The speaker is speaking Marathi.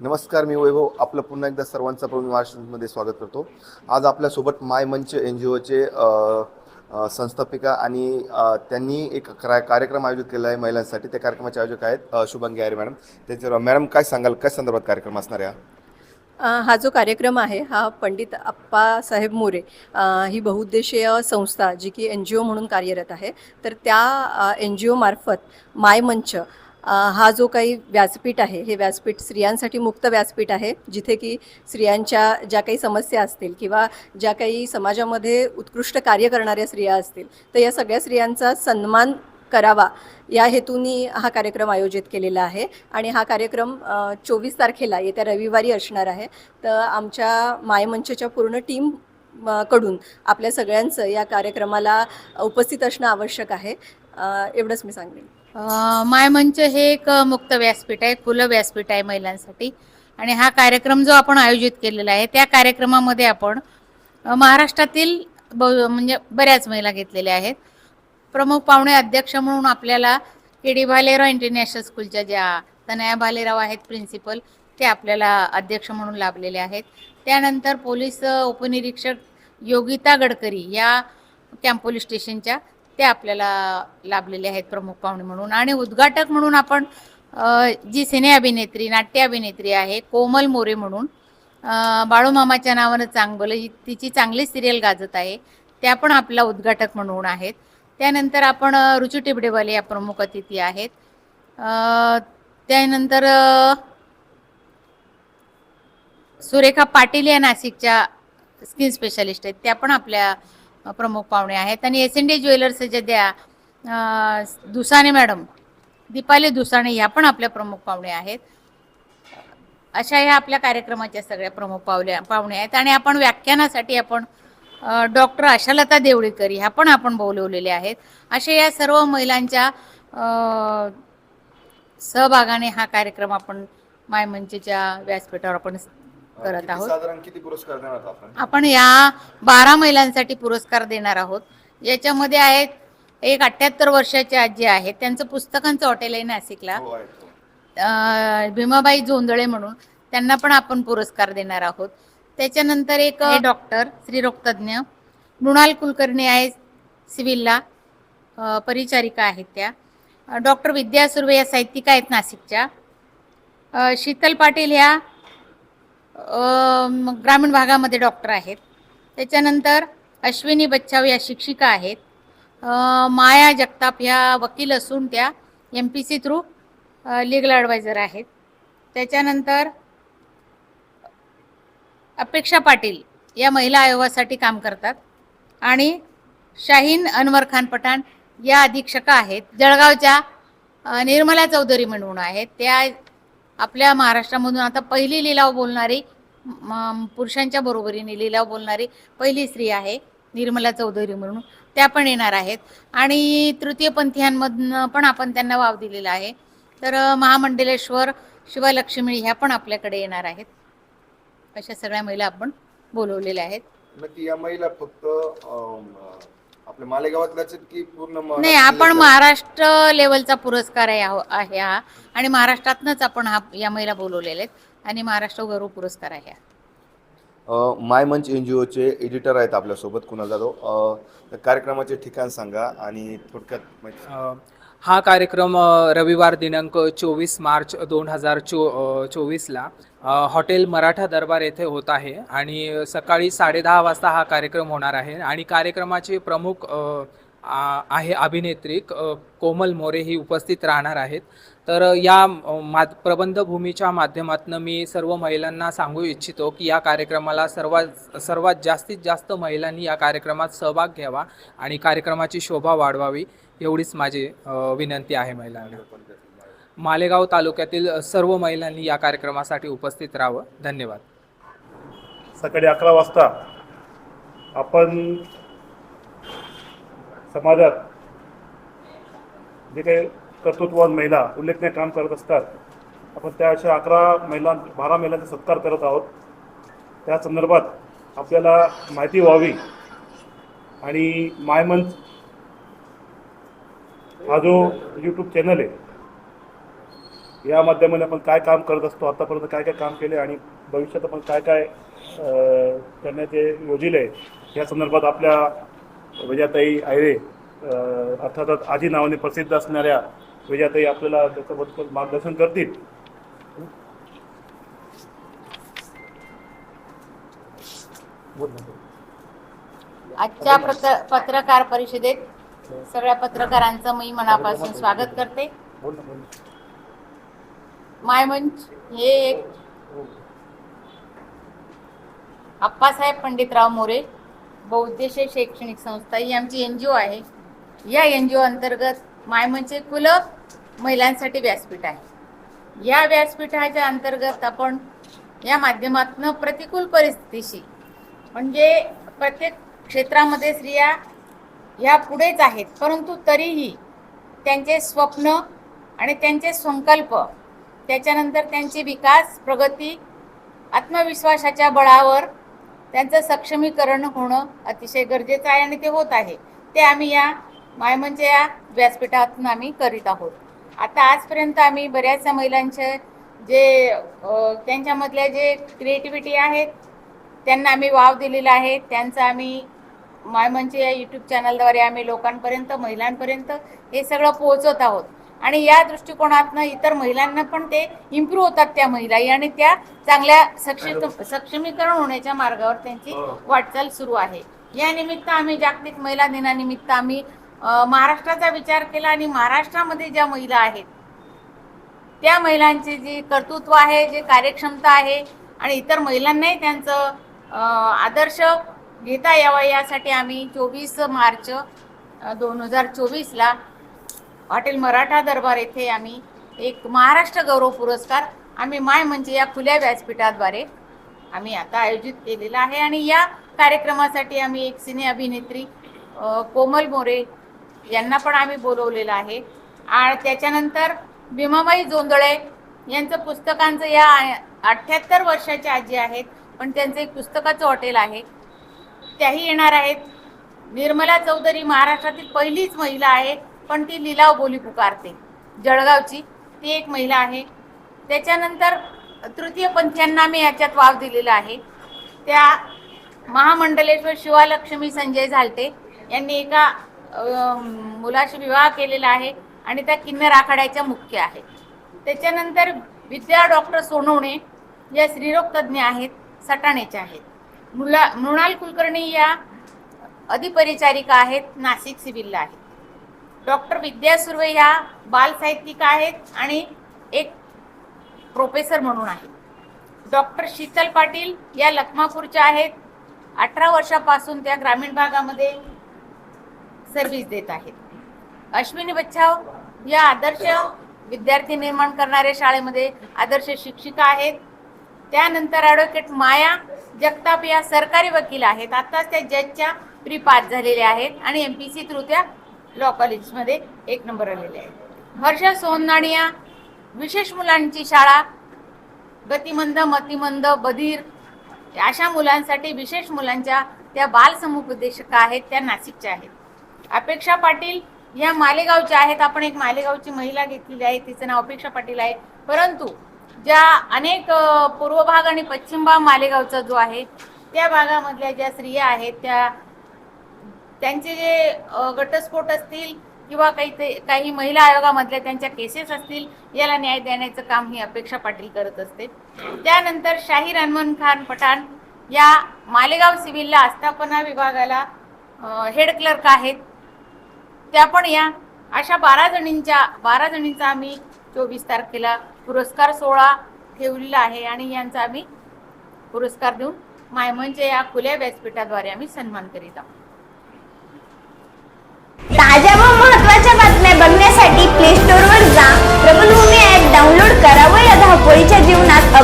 नमस्कार मी वैभव. आपलं पुन्हा एकदा सर्वांचं प्रवीण महाराष्ट्रमध्ये स्वागत करतो. आज आपल्यासोबत माय मंच एन जी ओचे संस्थापिका आणि त्यांनी एक क्रा- कार्यक्रम आयोजित केला आहे महिलांसाठी. त्या कार्यक्रमाचे आयोजक आहेत अ, शुभांगी आरे मॅडम. त्याच्यावर मॅडम काय सांगाल? काय संदर्भात कार्यक्रम असणार आहे हा? जो कार्यक्रम आहे हा पंडित आप्पासाहेब मोरे ही बहुउद्देशीय संस्था जी की एन जी ओ म्हणून कार्यरत आहे. तर त्या एन जी ओमार्फत माय मंच हा जो काही व्यासपीठ आहे हे व्यासपीठ स्त्रियांसाठी मुक्त व्यासपीठ आहे जिथे की स्त्रियांच्या ज्या काही समस्या असतील किंवा ज्या काही समाजामध्ये उत्कृष्ट कार्य करणाऱ्या स्त्रिया असतील तर या सगळ्या स्त्रियांचा सन्मान करावा या हेतूनी हा कार्यक्रम आयोजित केलेला आहे. आणि हा कार्यक्रम चोवीस तारखेला येत्या रविवारी असणार आहे. तर आमच्या मायमंचच्या पूर्ण टीमकडून आपल्या सगळ्यांचं या कार्यक्रमाला उपस्थित असणं आवश्यक आहे. एवढंच मी सांगेन. मायमंच हे एक मुक्त व्यासपीठ आहे खुलं व्यासपीठ आहे महिलांसाठी. आणि हा कार्यक्रम जो आपण आयोजित केलेला आहे त्या कार्यक्रमामध्ये आपण महाराष्ट्रातील ब म्हणजे बऱ्याच महिला घेतलेल्या आहेत. प्रमुख पाहुणे अध्यक्ष म्हणून आपल्याला के डी भालेराव इंटरनॅशनल स्कूलच्या ज्या तनया भालेराव आहेत प्रिन्सिपल ते आपल्याला अध्यक्ष म्हणून लाभलेले आहेत. त्यानंतर पोलीस उपनिरीक्षक योगिता गडकरी या कॅम्प पोलीस स्टेशनच्या ते आपल्याला लाभलेले आहेत प्रमुख पाहुणे म्हणून. आणि उद्घाटक म्हणून आपण जी सिने अभिनेत्री नाट्य अभिनेत्री आहे कोमल मोरे म्हणून बाळूमामाच्या नावानं चांगलं ही तिची चांगली सिरियल गाजत आहे. त्या पण आपला उद्घाटक म्हणून आहेत. त्यानंतर आपण रुचू रुची टिबडेवाले या प्रमुख अतिथी आहेत. त्यानंतर सुरेखा पाटील या नाशिकच्या स्किन स्पेशालिस्ट आहेत. त्या पण आपल्या प्रमुख पाहुणे आहेत. आणि एस एन डी ज्वेलर्सच्या द्या दुसाने मॅडम दीपाली दुसाणे ह्या पण आपल्या प्रमुख पाहुणे आहेत. अशा ह्या आपल्या कार्यक्रमाच्या सगळ्या प्रमुख पावल्या पाहुणे आहेत. आणि आपण व्याख्यानासाठी आपण डॉक्टर आशालता देवळीकर ह्या पण आपण बोलवलेल्या आहेत. अशा या सर्व महिलांच्या सहभागाने हा कार्यक्रम आपण मायमंचीच्या व्यासपीठावर आपण करत आहोत. साधारण किती पुरस्कार देणार आहोत आपण? आपण या बारा महिलांसाठी पुरस्कार देणार आहोत. याच्यामध्ये आहेत एक अठ्याहत्तर वर्षाचे आजी आहेत. त्यांचं पुस्तकांचं हॉटेल आहे नाशिकला. हो, आहेत, हो. अं, भीमाबाई जोंधळे म्हणून त्यांना पण आपण पुरस्कार देणार आहोत. त्याच्यानंतर एक आहे डॉक्टर स्त्रीरोगतज्ञ मृणाल कुलकर्णी आहे सिव्हिलला अं, परिचारिका आहेत त्या. अं, डॉक्टर विद्या सुर्वे या साहित्यिका आहेत नाशिकच्या. अं, शीतल पाटील ह्या ग्रामीण भागामध्ये डॉक्टर आहेत. त्याच्यानंतर अश्विनी बच्चाव या शिक्षिका आहेत. माया जगताप ह्या वकील असून त्या M P C through legal adviser आहेत. त्याच्यानंतर अपेक्षा पाटील या महिला आयोगासाठी काम करतात. आणि शाहीन अनवर खान पठाण या अधीक्षका आहेत. जळगावच्या निर्मला चौधरी म्हणून आहेत. त्या आपल्या महाराष्ट्रामधून आता पहिली लिलाव बोलणारी पुरुषांच्या बरोबरीने लिलाव बोलणारी पहिली स्त्री आहे निर्मला चौधरी म्हणून. त्या पण येणार आहेत. आणि तृतीयपंथीयांमधनं पण आपण त्यांना वाव दिलेला आहे. तर महामंडलेश्वर शिवलक्ष्मी ह्या पण आपल्याकडे येणार आहेत. अशा सगळ्या महिला आपण बोलवलेल्या आहेत. म्हणजे या महिला फक्त आपल्या मालेगावातल्याच आहेत की पूर्ण म- नाही आपण? महाराष्ट्र लेवलचा पुरस्कार आहे हा आहे हा. आणि महाराष्ट्रातनंच आपण हा या महिला बोलवलेल्या आहेत. आणि महाराष्ट्र गौरव पुरस्कार आहे हा. अ, माय मंच एन जी ओचे एडिटर आहेत आपल्यासोबत कुणाल जाधव. अ, कार्यक्रमाचे ठिकाण सांगा आणि थोडक्यात माहिती अ, हा कार्यक्रम रविवार दिनांक चोवीस मार्च दोन हजार चो चोवीसला हॉटेल मराठा दरबार येथे होत आहे आणि सकाळी साडेदहा वाजता हा कार्यक्रम होणार आहे आणि कार्यक्रमाचे प्रमुख आहे अभिनेत्री कोमल मोरे ही उपस्थित राहणार आहेत. तर या मा प्रबंधभूमीच्या माध्यमातून मी सर्व महिलांना सांगू इच्छितो की या कार्यक्रमाला सर्वात सर्वात जास्तीत जास्त महिलांनी या कार्यक्रमात सहभाग घ्यावा आणि कार्यक्रमाची शोभा वाढवावी. एवढीच माझी विनंती आहे महिलांना. मालेगाव तालुक्यातील सर्व महिलांनी या कार्यक्रमासाठी उपस्थित राहावं. धन्यवाद. सकाळी अकरा वाजता आपण समाजात जे काही कर्तृत्ववान महिला उल्लेखनीय काम करत असतात आपण त्या अशा अकरा महिलां बारा महिलांचा सत्कार करत आहोत. त्या संदर्भात आपल्याला माहिती व्हावी आणि मायमंच हा जो यूट्यूब चॅनल आहे या माध्यमाने आपण काय काम करत असतो आतापर्यंत काय काय काम केले आणि भविष्यात आपण काय काय करण्याचे योजिले या संदर्भात आपल्या विजयाताई आयरे अर्थातच आजी नावाने प्रसिद्ध असणाऱ्या विजयाताई आपल्याला त्याच्याबद्दल मार्गदर्शन करतील. आजच्या पत्र पत्रकार परिषदेत सगळ्या पत्रकारांचं मी मनापासून स्वागत करते. मायमंच हे एक आप्पासाहेब पंडितराव मोरे बहुउद्देशीय शैक्षणिक संस्था ही आमची एन जी ओ आहे. या एन जी ओ अंतर्गत मायमंच कुल महिलांसाठी व्यासपीठ आहे. या व्यासपीठाच्या अंतर्गत आपण या माध्यमातून प्रतिकूल परिस्थितीशी म्हणजे प्रत्येक क्षेत्रामध्ये स्त्रिया ह्या पुढेच आहेत. परंतु तरीही त्यांचे स्वप्न आणि त्यांचे संकल्प त्याच्यानंतर त्यांची विकास प्रगती आत्मविश्वासाच्या बळावर त्यांचं सक्षमीकरण होणं अतिशय गरजेचं आहे आणि ते होत आहे. ते आम्ही या मायमनच्या या व्यासपीठातून आम्ही करीत आहोत. आता आजपर्यंत आम्ही बऱ्याचशा महिलांचे जे त्यांच्यामधल्या जे क्रिएटिव्हिटी आहेत त्यांना आम्ही वाव दिलेला आहे. त्यांचं आम्ही मायमनच्या या यूट्यूब चॅनलद्वारे आम्ही लोकांपर्यंत महिलांपर्यंत हे सगळं पोहोचवत आहोत. आणि या दृष्टिकोनातनं इतर महिलांना पण ते इम्प्रूव्ह होतात त्या महिलाही आणि त्या चांगल्या सक्षम सक्षमीकरण होण्याच्या मार्गावर त्यांची वाटचाल सुरू आहे. या निमित्त आम्ही जागतिक महिला दिनानिमित्त आम्ही महाराष्ट्राचा विचार केला आणि महाराष्ट्रामध्ये ज्या महिला आहेत त्या महिलांची जी कर्तृत्व आहे जे कार्यक्षमता आहे आणि इतर महिलांनाही त्यांचं आदर्श घेता यावा यासाठी आम्ही चोवीस मार्च दोन हजार चोवीसला हॉटेल मराठा दरबार येथे आम्ही एक महाराष्ट्र गौरव पुरस्कार आम्ही माय म्हणजे या खुल्या व्यासपीठाद्वारे आम्ही आता आयोजित केलेला आहे. आणि या कार्यक्रमासाठी आम्ही एक सिने अभिनेत्री कोमल मोरे यांना पण आम्ही बोलवलेलं आहे. आणि त्याच्यानंतर भीमाबाई जोंदळे यांचं पुस्तकांचं या अठ्ठ्याहत्तर वर्षाचे आजी आहेत पण त्यांचं एक पुस्तकाचं हॉटेल आहे. त्याही येणार आहेत. निर्मला चौधरी महाराष्ट्रातील पहिलीच महिला आहे पण ती लिलाव बोली पुकारते. जळगावची ती एक महिला आहे. त्याच्यानंतर तृतीय पंथीयांना मी याच्यात वाव दिलेला आहे. त्या महामंडलेश्वर शिवालक्ष्मी संजय झालटे यांनी एका मुलाशी विवाह केलेला आहे आणि त्या किन्नर आखाड्याच्या मुख्य आहेत त्याच्यानंतर विद्या डॉक्टर सोनवणे या स्त्रीरोग तज्ज्ञ आहेत सटाणेच्या आहेत. मुला मृणाल कुलकर्णी या अधिपरिचारिका आहेत नाशिक सिव्हिलला आहेत. डॉक्टर विद्या सुर्वे ह्या बाल साहित्यिका आहेत आणि एक प्रोफेसर म्हणून आहेत. डॉक्टर शीतल पाटील या लखमापूरच्या आहेत. अठरा वर्षापासून त्या ग्रामीण भागामध्ये सर्व्हिस देत आहेत. अश्विनी बच्छाव या आदर्श विद्यार्थी निर्माण करणाऱ्या शाळेमध्ये आदर्श शिक्षिका आहेत. त्यानंतर ॲडव्होकेट माया जगताप या सरकारी वकील आहेत. आत्ताच त्या जजच्या प्री पास झालेल्या आहेत आणि एम पी सी थ्रू त्या लॉ कॉलेजमध्ये एक नंबर आलेले आहेत. हर्षा सोननाणिया विशेष मुलांची शाळा गतिमंद मतिमंद बधीर अशा मुलांसाठी विशेष मुलांच्या त्या बाल समुपदेशका आहेत त्या नाशिकच्या आहेत. अपेक्षा पाटील या मालेगावच्या आहेत. आपण एक मालेगावची महिला घेतलेली आहे. तिचं नाव अपेक्षा पाटील आहे. परंतु ज्या अनेक पूर्व भाग आणि पश्चिम भाग मालेगावचा जो आहे त्या भागामधल्या ज्या स्त्रिया आहेत त्या त्यांचे जे घटस्फोट असतील किंवा काही ते काही महिला आयोगामधल्या त्यांच्या केसेस असतील याला न्याय देण्याचं काम ही अपेक्षा पाटील करत असते. त्यानंतर शाहीर अनमन खान पठाण या मालेगाव सिव्हिलला आस्थापना विभागाला हेड क्लर्क आहेत. त्या पण या. अशा बारा जणींच्या बारा जणींचा आम्ही चोवीस तारखेला पुरस्कार सोहळा ठेवलेला आहे आणि यांचा आम्ही पुरस्कार देऊन मायमनच्या या खुल्या व्यासपीठाद्वारे आम्ही सन्मान करीत आहोत. ताज्या व महत्त्वाच्या बातम्या बघण्यासाठी प्ले स्टोर वर जा. प्रबलभूमी ऍप डाउनलोड करा व या धावपळीच्या जीवनात